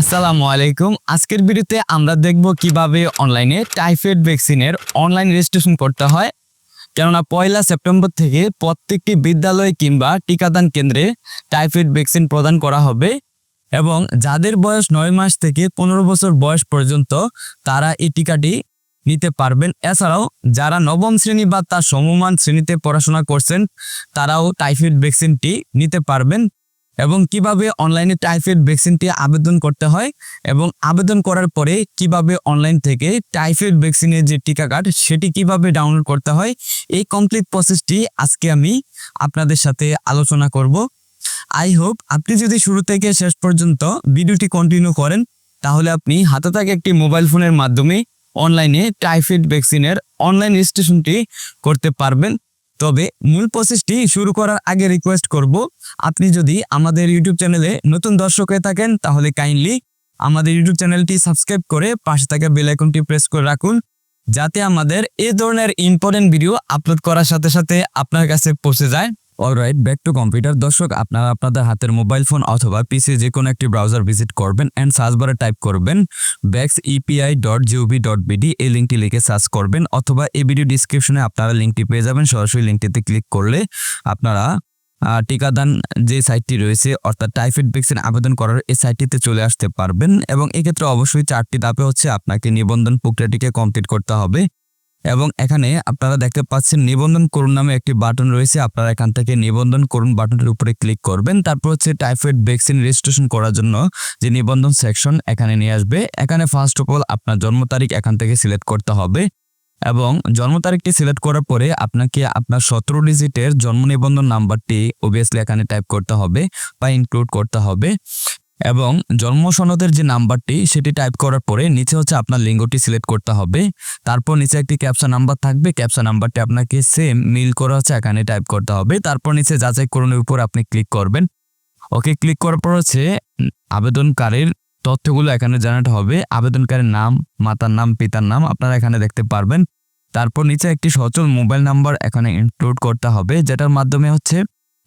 আসসালামু আলাইকুম। আজকের ভিডিওতে আমরা দেখব কীভাবে অনলাইনে টাইফয়েড ভ্যাকসিনের অনলাইন রেজিস্ট্রেশন করতে হয়। কেননা পয়লা সেপ্টেম্বর থেকে প্রত্যেকটি বিদ্যালয় কিংবা টিকাদান কেন্দ্রে টাইফয়েড ভ্যাকসিন প্রদান করা হবে এবং যাদের বয়স নয় মাস থেকে পনেরো বছর বয়স পর্যন্ত তারা এই টিকাটি নিতে পারবেন। এছাড়াও যারা নবম শ্রেণি বা তার সমমান শ্রেণীতে পড়াশোনা করছেন, তারাও টাইফয়েড ভ্যাকসিনটি নিতে পারবেন। এবং কীভাবে অনলাইনে টাইফয়েড ভ্যাকসিনটি আবেদন করতে হয় এবং আবেদন করার পরে কীভাবে অনলাইন থেকে টাইফয়েড ভ্যাকসিনের যে টিকা কার্ড, সেটি কীভাবে ডাউনলোড করতে হয়, এই কমপ্লিট প্রসেসটি আজকে আমি আপনাদের সাথে আলোচনা করব। আই হোপ আপনি যদি শুরু থেকে শেষ পর্যন্ত ভিডিওটি কন্টিনিউ করেন, তাহলে আপনি হাতে থাকা একটি মোবাইল ফোনের মাধ্যমে অনলাইনে টাইফয়েড ভ্যাকসিনের অনলাইন রেজিস্ট্রেশনটি করতে পারবেন। তবে মূল প্রসেসটি শুরু করার আগে রিকোয়েস্ট করব, আপনি যদি আমাদের ইউটিউব চ্যানেলে নতুন দর্শক হয়ে থাকেন, তাহলে কাইন্ডলি আমাদের ইউটিউব চ্যানেলটি সাবস্ক্রাইব করে পাশে থাকা বেল আইকনটি প্রেস করে রাখুন, যাতে আমাদের এ ধরনের ইম্পর্টেন্ট ভিডিও আপলোড করার সাথে সাথে আপনার কাছে পৌঁছে যায়। অলরাইট ব্যাক টু কম্পিউটার দর্শক, আপনারা আপনাদের হাতের মোবাইল ফোন অথবা পিসি যে কোনো একটি ব্রাউজার ভিজিট করবেন অ্যান্ড সার্চ বারে টাইপ করবেন vax EPI dot gov dot BD এই লিঙ্কটি লিখে সার্চ করবেন অথবা এই ভিডিও ডিসক্রিপশনে আপনারা লিঙ্কটি পেয়ে যাবেন। সরাসরি লিঙ্কটিতে ক্লিক করলে আপনারা টিকাদান যে সাইটটি রয়েছে, অর্থাৎ টাইফয়েড ভ্যাকসিন আবেদন করার এই সাইটটিতে চলে আসতে পারবেন এবং এক্ষেত্রে অবশ্যই চারটি ধাপে হচ্ছে আপনাকে নিবন্ধন প্রক্রিয়াটিকে কমপ্লিট করতে হবে। এবং এখানে আপনারা দেখতে পাচ্ছেন নিবন্ধন করুন নামে একটি বাটন রয়েছে। আপনারা এখান থেকে নিবন্ধন করুন বাটনের উপরে ক্লিক করবেন। তারপর হচ্ছে টাইফয়েড ভ্যাকসিন রেজিস্ট্রেশন করার জন্য যে নিবন্ধন সেকশন এখানে নিয়ে আসবে। এখানে ফার্স্ট অফ অল আপনার জন্ম তারিখ এখান থেকে সিলেক্ট করতে হবে এবং জন্ম তারিখটি সিলেক্ট করার পরে আপনাকে আপনার সতেরো ডিজিটের জন্ম নিবন্ধন নাম্বারটি ওবিয়াসলি এখানে টাইপ করতে হবে বা ইনক্লুড করতে হবে। এবং জন্ম সনদের যে নাম্বারটি সেটি টাইপ করার পরে নিচে হচ্ছে আপনার লিঙ্গটি সিলেক্ট করতে হবে। তারপর নিচে একটি ক্যাপসা নাম্বার থাকবে। ক্যাপসা নাম্বারটি আপনাকে সেম মিল করা হচ্ছে এখানে টাইপ করতে হবে। তারপর নিচে যাচাই করণের উপর আপনি ক্লিক করবেন। ওকে ক্লিক করার পর হচ্ছে আবেদনকারীর তথ্যগুলো এখানে জানাতে হবে। আবেদনকারীর নাম, মাতার নাম, পিতার নাম আপনারা এখানে দেখতে পারবেন। তারপর নিচে একটি সচল মোবাইল নাম্বার এখানে ইনক্লুড করতে হবে, যেটার মাধ্যমে হচ্ছে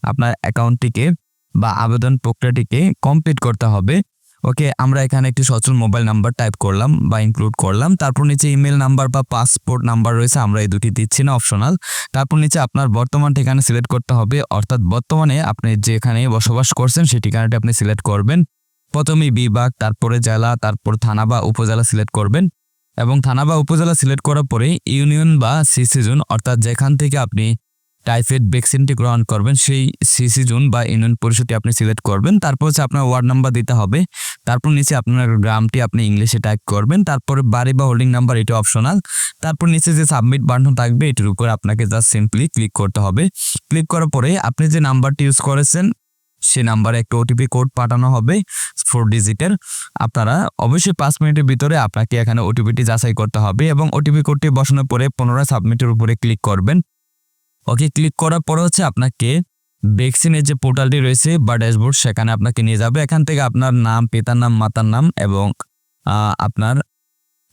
আপনার অ্যাকাউন্টটিকে বা আবেদন প্রক্রিয়াটিকে কমপ্লিট করতে হবে। ওকে আমরা এখানে একটি সচল মোবাইল নাম্বার টাইপ করলাম বা ইনক্লুড করলাম। তারপর নিচে ইমেল নাম্বার বা পাসপোর্ট নাম্বার রয়েছে, আমরা এই দুটি দিচ্ছি না অপশনাল তারপর নিচে আপনার বর্তমান ঠিকানা সিলেক্ট করতে হবে। অর্থাৎ বর্তমানে আপনি যেখানে বসবাস করছেন, সেই ঠিকানাটি আপনি সিলেক্ট করবেন। প্রথমে বিভাগ, তারপরে জেলা, তারপর থানা বা উপজেলা সিলেক্ট করবেন। এবং থানা বা উপজেলা সিলেক্ট করার পরে ইউনিয়ন বা সিসি জোন অর্থাৎ যেখান থেকে আপনি টাইফয়েড ভ্যাকসিনটি গ্রহণ করবেন, সেই সিসি জোন বা ইউনিয়ন পরিষদটি আপনি সিলেক্ট করবেন। তারপর হচ্ছে আপনার ওয়ার্ড নাম্বার দিতে হবে। তারপর নিচে আপনার গ্রামটি আপনি ইংলিশে টাইপ করবেন। তারপর বাড়ি বা হোল্ডিং নাম্বার এটা অপশনাল তারপর নিচে যে সাবমিট বাটন থাকবে, এটির উপর আপনাকে জাস্ট সিম্পলি ক্লিক করতে হবে। ক্লিক করার পরে আপনি যে নাম্বারটি ইউজ করেছেন সে নাম্বারে একটা ওটিপি কোড পাঠানো হবে ফোর ডিজিটের আপনারা অবশ্যই পাঁচ মিনিটের ভিতরে আপনাকে এখানে ওটিপিটি যাচাই করতে হবে এবং ওটিপি কোডটি বসানোর পরে পুনরায় সাবমিটের উপরে ক্লিক করবেন। ওকে ক্লিক করার পরে হচ্ছে আপনাকে ভ্যাকসিনের যে পোর্টালটি রয়েছে বা ড্যাশবোর্ড, সেখানে আপনাকে নিয়ে যাবে। এখান থেকে আপনার নাম, পিতার নাম, মাতার নাম এবং আপনার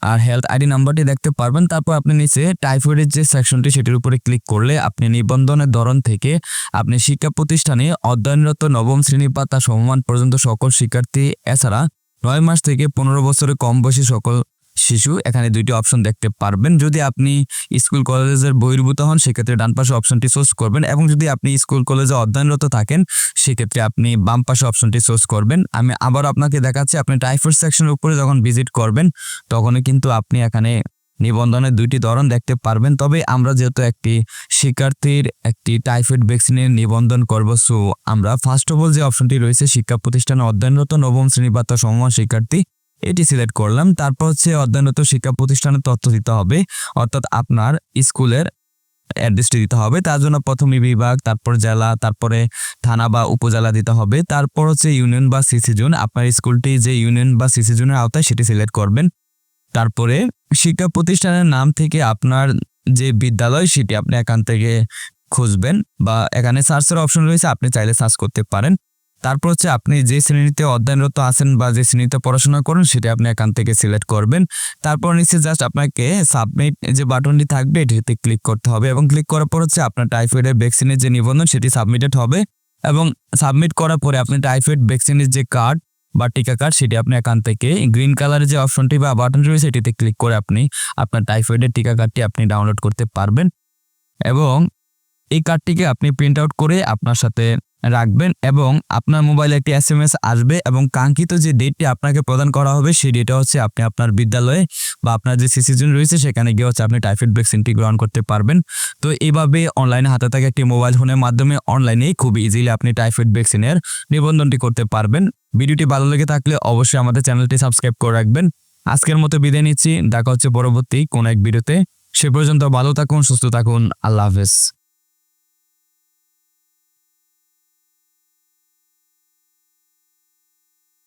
আর হেলথ আইডি নাম্বারটি দেখতে পারবেন। তারপর আপনি নিচে টাইফয়েডের যে সেকশনটি সেটির উপরে ক্লিক করলে আপনি নিবন্ধনের ধরন থেকে আপনি শিক্ষা প্রতিষ্ঠানে অধ্যয়নরত নবম শ্রেণি বা তার সমমান পর্যন্ত সকল শিক্ষার্থী, এছাড়া নয় মাস থেকে পনেরো বছরের কম বয়সী সকল শিশু, এখানে দুইটি অপশন দেখতে পারবেন। যদি আপনি স্কুল কলেজের বহির্ভূত হন, সেক্ষেত্রে ডান পাশে অপশনটি চুজ করবেন এবং যদি আপনি স্কুল কলেজে অধ্যয়নরত থাকেন, সেক্ষেত্রে আপনি বাম পাশে অপশনটি সোর্স করবেন। আমি আবার আপনাকে দেখাচ্ছি, আপনি টাইফয়েড সেকশনের উপরে যখন ভিজিট করবেন, তখনই কিন্তু আপনি এখানে নিবন্ধনের দুইটি ধরন দেখতে পারবেন। তবে আমরা যেহেতু একটি শিক্ষার্থীর একটি টাইফয়েড ভ্যাকসিনের নিবন্ধন করব সো আমরা ফার্স্ট অফ অল যে অপশনটি রয়েছে, শিক্ষা প্রতিষ্ঠানে অধ্যয়নরত নবম শ্রেণি বা তার সমমান শিক্ষার্থী এটি সিলেক্ট করলাম। তারপর হচ্ছে অধ্যয়নরত শিক্ষা প্রতিষ্ঠানের তথ্য দিতে হবে। অর্থাৎ আপনার স্কুলের অ্যাড্রেসটি দিতে হবে। তার জন্য প্রথমে বিভাগ, তারপর জেলা, তারপরে থানা বা উপজেলা দিতে হবে। তারপর হচ্ছে ইউনিয়ন বা সিসি জোন। আপনার স্কুলটি যে ইউনিয়ন বা সিসি জোনের আওতায় সেটি সিলেক্ট করবেন। তারপরে শিক্ষা প্রতিষ্ঠানের নাম থেকে আপনার যে বিদ্যালয় সেটি আপনি এখান থেকে খুঁজবেন বা এখানে সার্চের অপশন রয়েছে। আপনি চাইলে সার্চ করতে পারেন। তারপর হচ্ছে আপনি যে শ্রেণীতে অধ্যয়নরত আছেন বা যে শ্রেণীতে পড়াশোনা করেন, সেটা আপনি এখান থেকে সিলেক্ট করবেন। তারপর নিচে জাস্ট আপনাকে সাবমিট যে বাটনটি থাকবে, এটিতে ক্লিক করতে হবে এবং ক্লিক করার পর হচ্ছে আপনার টাইফয়েডের ভ্যাকসিনের যে নিবন্ধন, সেটি সাবমিটেড হবে এবং সাবমিট করার পরে আপনি টাইফয়েড ভ্যাকসিনের যে কার্ড বা টিকা কার্ড সেটি আপনি এখান থেকে গ্রিন কালারের যে অপশনটি বা বাটনটি রয়েছে, এটিতে ক্লিক করে আপনি আপনার টাইফয়েডের টিকা কার্ডটি আপনি ডাউনলোড করতে পারবেন এবং এই কার্ডটিকে আপনি প্রিন্ট আউট করে আপনার সাথে রাখবেন এবং আপনার মোবাইলে একটি এস এম এস আসবে এবং কাঙ্ক্ষিত যে ডেটটি আপনাকে প্রদান করা হবে, সেই ডেটটা হচ্ছে আপনি আপনার বিদ্যালয়ে বা আপনার যে সিসিজন রয়েছে, সেখানে গিয়ে হচ্ছে আপনি টাইফয়েড ভ্যাকসিনটি গ্রহণ করতে পারবেন। তো এইভাবে অনলাইনে হাতে থাকা একটি মোবাইল ফোনের মাধ্যমে অনলাইনেই খুব ইজিলি আপনি টাইফয়েড ভ্যাকসিনের নিবন্ধনটি করতে পারবেন। ভিডিওটি ভালো লেগে থাকলে অবশ্যই আমাদের চ্যানেলটি সাবস্ক্রাইব করে রাখবেন। আজকের মতো বিদায় নিচ্ছি। দেখা হচ্ছে পরবর্তী কোন এক ভিডিওতে। সে পর্যন্ত ভালো থাকুন, সুস্থ থাকুন। আল্লাহ হাফেজ।